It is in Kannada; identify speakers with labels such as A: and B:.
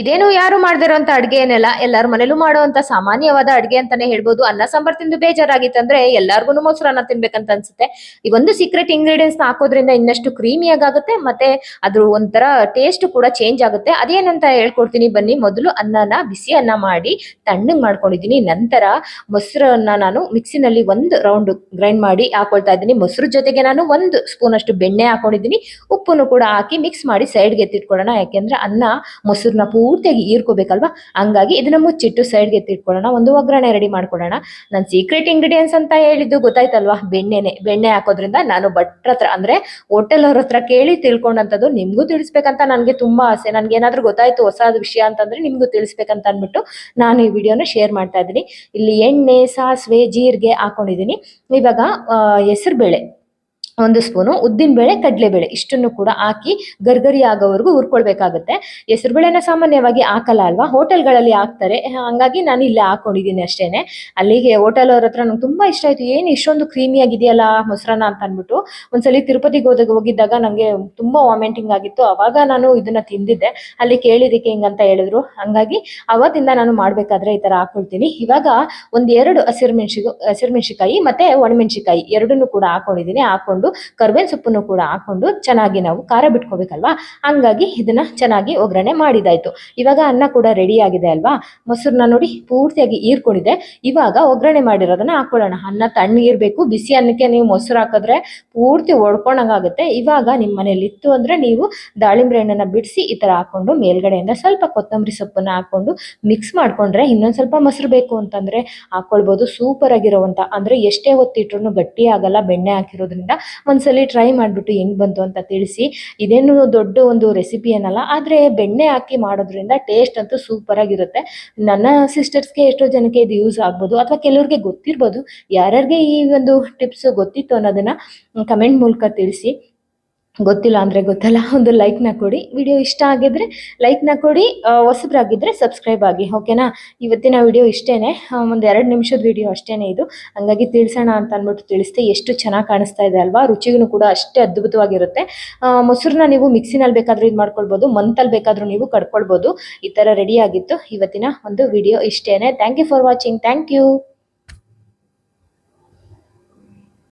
A: ಇದೇನು ಯಾರು ಮಾಡ್ದಿರೋಂತ ಅಡ್ಗೆ ಏನೆಲ್ಲ, ಎಲ್ಲಾರ ಮನೇಲೂ ಮಾಡುವಂತ ಸಾಮಾನ್ಯವಾದ ಅಡ್ಗೆ ಅಂತಾನೆ ಹೇಳ್ಬೋದು. ಅನ್ನ, ಸಾಂಬಾರ್ ತಿಂದು ಬೇಜಾರಾಗಿತ್ತಂದ್ರೆ ಎಲ್ಲಾರ್ಗು ಮೊಸರನ್ನ ತಿನ್ಬೇಕಂತ ಅನ್ಸುತ್ತೆ. ಈ ಒಂದು ಸೀಕ್ರೆಟ್ ಇಂಗ್ರೀಡಿಯೆಂಟ್ಸ್ ಹಾಕೋದ್ರಿಂದ ಇನ್ನಷ್ಟು ಕ್ರೀಮಿಯಾಗುತ್ತೆ ಮತ್ತೆ ಅದ್ರ ಒಂಥರ ಟೇಸ್ಟ್ ಕೂಡ ಚೇಂಜ್ ಆಗುತ್ತೆ. ಅದೇನಂತ ಹೇಳ್ಕೊಡ್ತೀನಿ ಬನ್ನಿ. ಮೊದಲು ಅನ್ನನ ಬಿಸಿ ಅನ್ನ ಮಾಡಿ ತಣ್ಣಗ್ ಮಾಡ್ಕೊಂಡಿದೀನಿ ನಂತರ ಮೊಸರನ್ನ ನಾನು ಮಿಕ್ಸಿನಲ್ಲಿ ಒಂದು ರೌಂಡ್ ಗ್ರೈಂಡ್ ಮಾಡಿ ಹಾಕೊಳ್ತಾ ಇದ್ದೀನಿ. ಮೊಸರು ಜೊತೆಗೆ ನಾನು ಒಂದು ಸ್ಪೂನ್ ಅಷ್ಟು ಬೆಣ್ಣೆ ಹಾಕೊಂಡಿದ್ದೀನಿ. ಉಪ್ಪನ್ನು ಕೂಡ ಹಾಕಿ ಮಿಕ್ಸ್ ಮಾಡಿ ಸೈಡ್ಗೆ ಎತ್ತಿಟ್ಕೊಳ್ಳೋಣ. ಯಾಕೆಂದ್ರೆ ಅನ್ನ, ಮೊಸರನ್ನ ಪೂರ್ತಿಯಾಗಿ ಹೀರ್ಕೋಬೇಕಲ್ವಾ ಹಂಗಾಗಿ ಇದನ್ನ ಮುಚ್ಚಿಟ್ಟು ಸೈಡ್ಗೆ ಎತ್ತಿಟ್ಕೊಳ್ಳೋಣ, ಒಂದು ಒಗ್ಗರಣೆ ರೆಡಿ ಮಾಡ್ಕೊಳ್ಳೋಣ. ನನ್ನ ಸೀಕ್ರೆಟ್ ಇಂಗ್ರೀಡಿಯೆಂಟ್ಸ್ ಅಂತ ಹೇಳಿದ್ದು ಗೊತ್ತಾಯ್ತಲ್ವಾ? ಬೆಣ್ಣೆನೆ, ಬೆಣ್ಣೆ ಹಾಕೋದ್ರಿಂದ ನಾನು ಭಟ್ರ ಹತ್ರ ಅಂದ್ರೆ ಹೋಟೆಲ್ ಅವ್ರ ಹತ್ರ ಕೇಳಿ ತಿಳ್ಕೊಂಡಂಥದ್ದು ನಿಮ್ಗೂ ತಿಳಿಸ್ಬೇಕಂತ ನನಗೆ ತುಂಬಾ ಆಸೆ. ನನ್ಗೆ ಏನಾದ್ರೂ ಗೊತ್ತಾಯ್ತು ಹೊಸ ವಿಷಯ ಅಂತಂದ್ರೆ ನಿಮ್ಗೂ ತಿಳಿಸ್ಬೇಕಂತ ಅಂದ್ಬಿಟ್ಟು ನಾನು ಈ ವಿಡಿಯೋನ ಶೇರ್ ಮಾಡ್ತಾ ಇದ್ದೀನಿ. ಇಲ್ಲಿ ಎಣ್ಣೆ, ಸಾಸಿವೆ, ಜೀರಿಗೆ ಹಾಕೊಂಡಿದ್ದೀನಿ. ಇವಾಗ ಹೆಸರು ಬೇಳೆ ಒಂದು ಸ್ಪೂನು ಉದ್ದಿನಬೇಳೆ ಕಡಲೆಬೇಳೆ ಇಷ್ಟನ್ನು ಕೂಡ ಹಾಕಿ ಗರ್ಗರಿ ಆಗೋವರೆಗೂ ಹುರ್ಕೊಳ್ಬೇಕಾಗುತ್ತೆ ಹೆಸರುಬೇಳೆನ ಸಾಮಾನ್ಯವಾಗಿ ಹಾಕಲ್ಲ ಅಲ್ವಾ? ಹೋಟೆಲ್ಗಳಲ್ಲಿ ಹಾಕ್ತಾರೆ. ಹಂಗಾಗಿ ನಾನು ಇಲ್ಲೇ ಹಾಕೊಂಡಿದ್ದೀನಿ ಅಷ್ಟೇನೆ. ಅಲ್ಲಿಗೆ ಹೋಟೆಲ್ ಅವ್ರ ಹತ್ರ ನಂಗೆ ತುಂಬಾ ಇಷ್ಟ ಆಯಿತು. ಏನು ಇಷ್ಟೊಂದು ಕ್ರೀಮಿ ಆಗಿದೆಯಲ್ಲ ಮೊಸರನ್ನ ಅಂತ ಅಂದ್ಬಿಟ್ಟು. ಒಂದ್ಸಲಿ ತಿರುಪತಿಗೆ ಹೋದಾಗ ಹೋಗಿದ್ದಾಗ ನನಗೆ ತುಂಬಾ ವಾಮಿಟಿಂಗ್ ಆಗಿತ್ತು. ಅವಾಗ ನಾನು ಇದನ್ನ ತಿಂದಿದ್ದೆ. ಅಲ್ಲಿ ಕೇಳಿದಕ್ಕೆ ಹಿಂಗಂತ ಹೇಳಿದ್ರು. ಹಂಗಾಗಿ ಅವತ್ತಿಂದ ನಾನು ಮಾಡ್ಬೇಕಾದ್ರೆ ಈ ತರ ಹಾಕೊಳ್ತೀನಿ. ಇವಾಗ ಒಂದೆರಡು ಎರಡು ಹಸಿರು ಮೆಣಸಿಗೆ, ಹಸಿರು ಮೆಣಸಿಕಾಯಿ ಮತ್ತೆ ಎರಡನ್ನೂ ಕೂಡ ಹಾಕೊಂಡಿದ್ದೀನಿ. ಹಾಕೊಂಡು ಕರ್ಬೇವಿನ ಸೊಪ್ಪನ್ನು ಕೂಡ ಹಾಕೊಂಡು ಚೆನ್ನಾಗಿ ನಾವು ಖಾರ ಬಿಟ್ಕೋಬೇಕಲ್ವಾ? ಹಂಗಾಗಿ ಇದನ್ನ ಚೆನ್ನಾಗಿ ಒಗ್ಗರಣೆ ಮಾಡಿದಾಯ್ತು. ಇವಾಗ ಅನ್ನ ಕೂಡ ರೆಡಿ ಆಗಿದೆ ಅಲ್ವಾ? ಮೊಸರನ್ನ ನೋಡಿ ಪೂರ್ತಿಯಾಗಿ ಹೀರ್ಕೊಂಡಿದೆ. ಇವಾಗ ಒಗ್ಗರಣೆ ಮಾಡಿರೋದನ್ನ ಹಾಕೊಳ್ಳೋಣ. ಅನ್ನ ತಣ್ಣಗಿರ್ಬೇಕು ಬಿಸಿ ಅನ್ನಕ್ಕೆ ನೀವು ಮೊಸರು ಹಾಕಿದ್ರೆ ಪೂರ್ತಿ ಒಡ್ಕೊಂಡಂಗಾಗುತ್ತೆ ಇವಾಗ ನಿಮ್ಮ ಮನೇಲಿ ಇತ್ತು ಅಂದ್ರೆ ನೀವು ದಾಳಿಂಬೆ ಹಣ್ಣನ್ನ ಬಿಡಿಸಿ ಈ ತರ ಹಾಕೊಂಡು ಮೇಲ್ಗಡೆಯಿಂದ ಸ್ವಲ್ಪ ಕೊತ್ತಂಬರಿ ಸೊಪ್ಪನ್ನ ಹಾಕೊಂಡು ಮಿಕ್ಸ್ ಮಾಡ್ಕೊಂಡ್ರೆ ಇನ್ನೊಂದ್ ಸ್ವಲ್ಪ ಮೊಸರು ಬೇಕು ಅಂತಂದ್ರೆ ಹಾಕೊಳ್ಬಹುದು ಸೂಪರ್ ಆಗಿರುವಂತ. ಅಂದ್ರೆ ಎಷ್ಟೇ ಹೊತ್ತಿಟ್ರು ಗಟ್ಟಿ ಆಗಲ್ಲ. ಬೆಣ್ಣೆ ಹಾಕಿರೋದ್ರಿಂದ ಒಂದ್ಸಲಿ ಟ್ರೈ ಮಾಡಿಬಿಟ್ಟು ಹೆಂಗ್ ಬಂತು ಅಂತ ತಿಳಿಸಿ. ಇದೇನು ದೊಡ್ಡ ಒಂದು ರೆಸಿಪಿ ಏನಲ್ಲ, ಆದರೆ ಬೆಣ್ಣೆ ಹಾಕಿ ಮಾಡೋದ್ರಿಂದ ಟೇಸ್ಟ್ ಅಂತೂ ಸೂಪರ್ ಆಗಿರುತ್ತೆ. ನನ್ನ ಸಿಸ್ಟರ್ಸ್ಗೆ ಎಷ್ಟೋ ಜನಕ್ಕೆ ಇದು ಯೂಸ್ ಆಗ್ಬೋದು, ಅಥವಾ ಕೆಲವ್ರಿಗೆ ಗೊತ್ತಿರ್ಬೋದು. ಯಾರ್ಯಾರಿಗೆ ಈ ಒಂದು ಟಿಪ್ಸ್ ಗೊತ್ತಿತ್ತು ಅನ್ನೋದನ್ನ ಕಮೆಂಟ್ ಮೂಲಕ ತಿಳಿಸಿ. ಗೊತ್ತಿಲ್ಲ ಅಂದರೆ ಗೊತ್ತಲ್ಲ, ಒಂದು ಲೈಕ್ನ ಕೊಡಿ. ವಿಡಿಯೋ ಇಷ್ಟ ಆಗಿದ್ರೆ ಲೈಕ್ನ ಕೊಡಿ. ಹೊಸಬ್ರಾಗಿದ್ರೆ ಹೊಸಬ್ರಾಗಿದ್ದರೆ ಸಬ್ಸ್ಕ್ರೈಬ್ ಆಗಿ ಓಕೆನಾ ಇವತ್ತಿನ ವಿಡಿಯೋ ಇಷ್ಟೇನೆ. ಒಂದು ಎರಡು ನಿಮಿಷದ ವಿಡಿಯೋ ಅಷ್ಟೇನೆ ಇದು. ಹಂಗಾಗಿ ತಿಳಿಸೋಣ ಅಂತ ಅಂದ್ಬಿಟ್ಟು ತಿಳಿಸ್ತೆ ಎಷ್ಟು ಚೆನ್ನಾಗಿ ಕಾಣಿಸ್ತಾ ಇದೆ ಅಲ್ವಾ? ರುಚಿಗೂ ಕೂಡ ಅಷ್ಟೇ ಅದ್ಭುತವಾಗಿರುತ್ತೆ. ಮೊಸರನ್ನ ನೀವು ಮಿಕ್ಸಿನಲ್ಲಿ ಬೇಕಾದರೂ ಇದು ಮಾಡ್ಕೊಳ್ಬೋದು, ಮಂತಲ್ಲಿ ಬೇಕಾದರೂ ನೀವು ಕಡ್ಕೊಳ್ಬೋದು. ಈ ಥರ ರೆಡಿ ಆಗಿತ್ತು. ಇವತ್ತಿನ ಒಂದು video ಇಷ್ಟೇನೆ. Thank you for watching thank you